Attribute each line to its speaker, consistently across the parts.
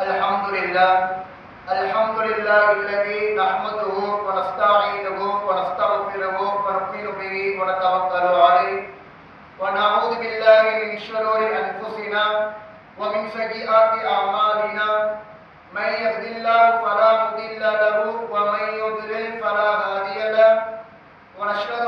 Speaker 1: الحمد لله الحمد لله الذي نحمده ونستعينه ونستغفره ونؤمن به ونتوكل عليه. ونعوذ بالله من شرور أنفسنا ومن سيئات أعمالنا. من يهد الله فلا مضل له ومن يضلل فلا هادي له. ونشهد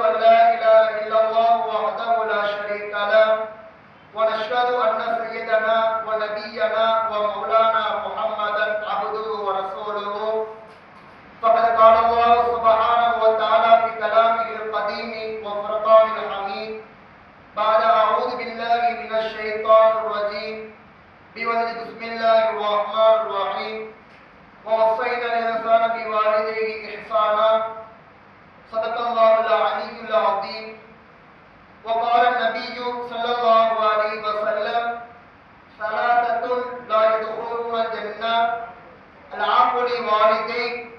Speaker 1: النبي صلى الله عليه وسلم ثلاثة لا يدخلون الجنة العقل والديه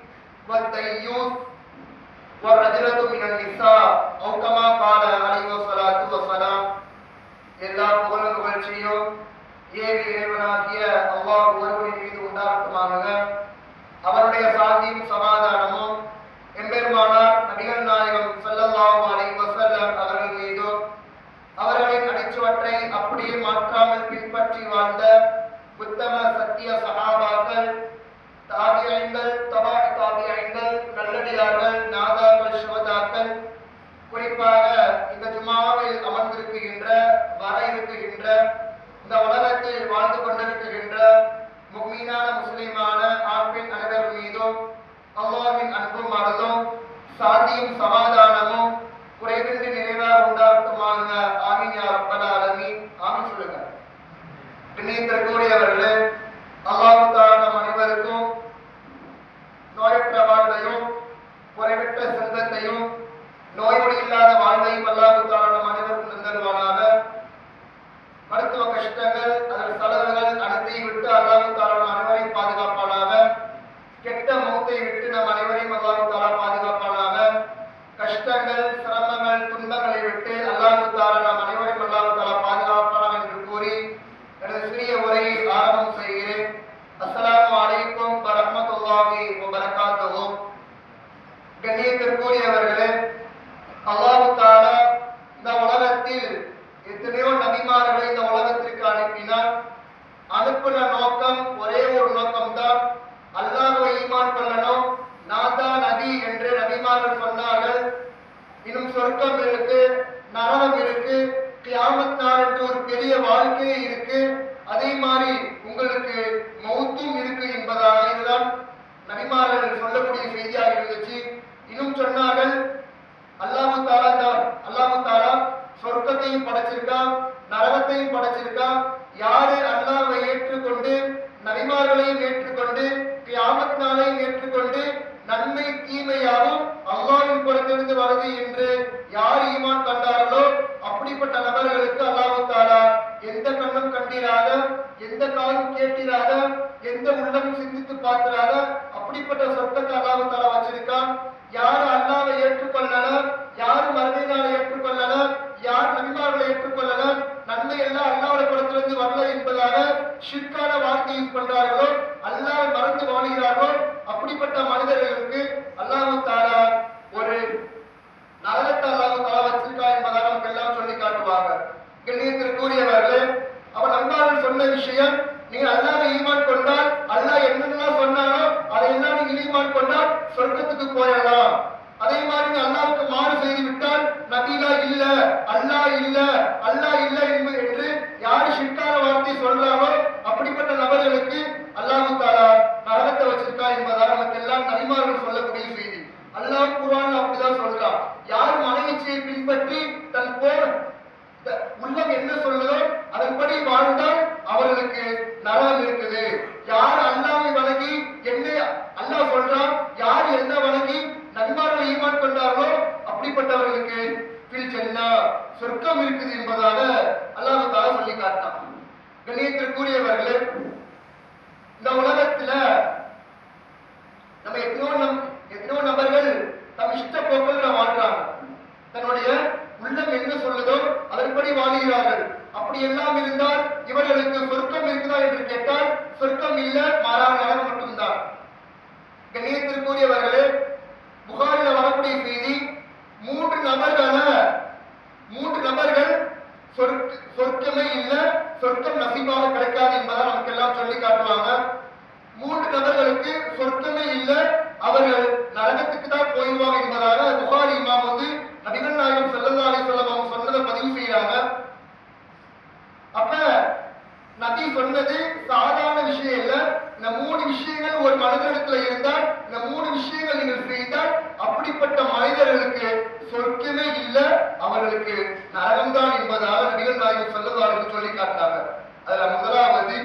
Speaker 1: والديوث والرجلة من النساء أو كما قال عليه الصلاة والسلام எல்லா புகழும் புகழ்ச்சியும் ஏவி இறைவனாகிய அல்லாஹ் ஒருவரின் மீது உண்டாகட்டுமாக அவருடைய சாந்தியும் சமாதானமும் அப்படியே பின்பற்றி வாழ்ந்த உத்தம சத்திய சகாபாக்கள் தாபியங்கள் தபா தாபியங்கள் நல்லடியார்கள் நாதாக்கள் சிவதாக்கள் குறிப்பாக இந்த ஜுமாவில் அமர்ந்திருக்குகின்ற வர இருக்குகின்ற இந்த உலகத்தில் வாழ்ந்து கொண்டிருக்குகின்ற முக்மீனான முஸ்லிமான ஆண் பெண் அனைவர் மீதும் அல்லாவின் அன்பும் அருளும் சாந்தியும் சமாதானமும் அனுப்பின நோக்கம் ஒரே ஒரு நோக்கம்தான். அல்லாஹுவை ஈமான் பண்ணணும் நான் தான் நபி என்று நபிமார்கள் சொன்னார்கள். இன்னும் சொர்க்கம் இருக்கு நரகம் இருக்கு கியாமத் நாள் ஒரு பெரிய வாழ்க்கை இருக்கு. அதே மாதிரி உங்களுக்கு மௌத்தும் இருக்கு என்பதாக இதுதான் நபிமார்கள் சொல்லக்கூடிய செய்தியாக இருந்துச்சு. இன்னும் சொன்னார்கள் அல்லாஹு தாலா தான் அல்லாஹு தாலா சொர்க்கத்தையும் படைச்சிருக்கான் நரகத்தையும் படைச்சிருக்கான் யாரு அல்லாஹ்வை ஏற்றுக்கொண்டு நபிமார்களையும் ஏற்றுக்கொண்டு கியாமத் நாளையும் ஏற்றுக்கொண்டு நன்மை தீமையாகவும் அல்லாஹ்வின் புறத்திலிருந்து வருது என்று யார் ஈமான் கண்டார்களோ அப்படிப்பட்ட நபர்களுக்கு அல்லாஹு தாலா எந்த கண்ணும் கண்டிராத எந்த காலும் கேட்டிராத எந்த உள்ளமும் சிந்தித்து பார்த்திராத அப்படிப்பட்ட சொர்க்கத்தை அல்லாஹு தாலா வச்சிருக்கான் யார் அல்லாவை ஏற்றுக்கொள்ளல யார் மறுமை நாளை ஏற்றுக்கொள்ளல யார் நபிமார்களை ஏற்றுக்கொள்ளல நன்மை எல்லாம் அல்லாவோட குலத்திலிருந்து வரல என்பதாக ஷிர்கான வாழ்க்கையை பண்றார்களோ அல்லாஹ் மறந்து வாழ்கிறார்களோ அப்படிப்பட்ட மனிதர்களுக்கு அல்லாஹு தாலா ஒரு நரகத்தை அல்லாஹு தாலா வச்சிருக்கா என்பதாக நமக்கு எல்லாம் சொல்லி காட்டுவாங்க. கண்ணியத்திற்குரியவர்களே அவன் நண்பர்கள் சொன்ன விஷயம் நீங்க அல்லாஹ்வை ஈமான் கொண்டால் அல்லாஹ் என்னென்னலாம் சொன்னாரோ அதையெல்லாம் நீங்க ஈமான் கொண்டால் சொர்க்கத்துக்கு போயிடலாம் அதே மாதிரி நீங்க அல்லாவுக்கு மாறு செய்து விட்டால் நபீலா இல்ல அல்லாஹ் இல்ல அல்லாஹ் இல்ல என்பது என்று யாரு ஷிர்கான வார்த்தை சொல்றாரோ அப்படிப்பட்ட நபர்களுக்கு அல்லாஹு தாலா நரகத்தை வச்சிருக்கா என்பதாக நமக்கு எல்லாம் நபிமார்கள் சொல்லக்கூடிய செய்தி அல்லாஹ் குர்ஆன்ல அப்படிதான் சொல்றான் யார் மனைவிச்சையை பின்பற்றி தன் போர் த- உள்ளம் என்ன சொல்லுதோ அதன்படி வாழ்ந்தால் அவர்களுக்கு நரகம் இருக்குது. யார் அண்ணாவை வணங்கி என்ன அண்ணா சொல்றான் யார் என்ன வணங்கி நன்மார்களை ஈமான் கொண்டார்களோ அப்படிப்பட்டவர்களுக்கு பில் சென்னா சொர்க்கம் இருக்குது என்பதாக அல்லாஹ் தாலா சொல்லி காட்டான் கண்ணியத்திற்குரியவர்களே இந்த உலகத்துல நம்ம எத்தனையோ நம் எத்தனையோ நபர்கள் தம் இஷ்ட போக்கில் வாழ்றாங்க. தன்னுடைய உள்ளம் என்ன சொல்லுதோ அதன்படி வாழுகிறார்கள். அப்படி எல்லாம் இருந்தால் இவர்களுக்கு சொர்க்கம் இருக்குதா என்று கேட்க சொர்க்கம் இல்ல மாறாக நரகம் மட்டும்தான் கண்ணியத்திற்குரியவர்களே புகாரில் வரக்கூடிய செய்தி மூன்று நபர்கள மூன்று நபர்கள் சொர்க்கமே இல்ல சொர்க்கம் நசிப்பாக கிடைக்காது என்பதை நமக்கு எல்லாம் சொல்லி காட்டுவாங்க. மூன்று நபர்களுக்கு சொர்க்கமே இல்ல அவர்கள் நரகத்துக்கு தான் போயிடுவாங்க என்பதாக நீங்கள் செய்தால் அப்படிப்பட்ட மனிதர்களுக்கு சொற்கமே இல்லை அவர்களுக்கு நரகம்தான் என்பதாக நபிகள் நாயகம் ஸல்லல்லாஹு என்று சொல்லி காட்டினாங்க அதுல முதலாவது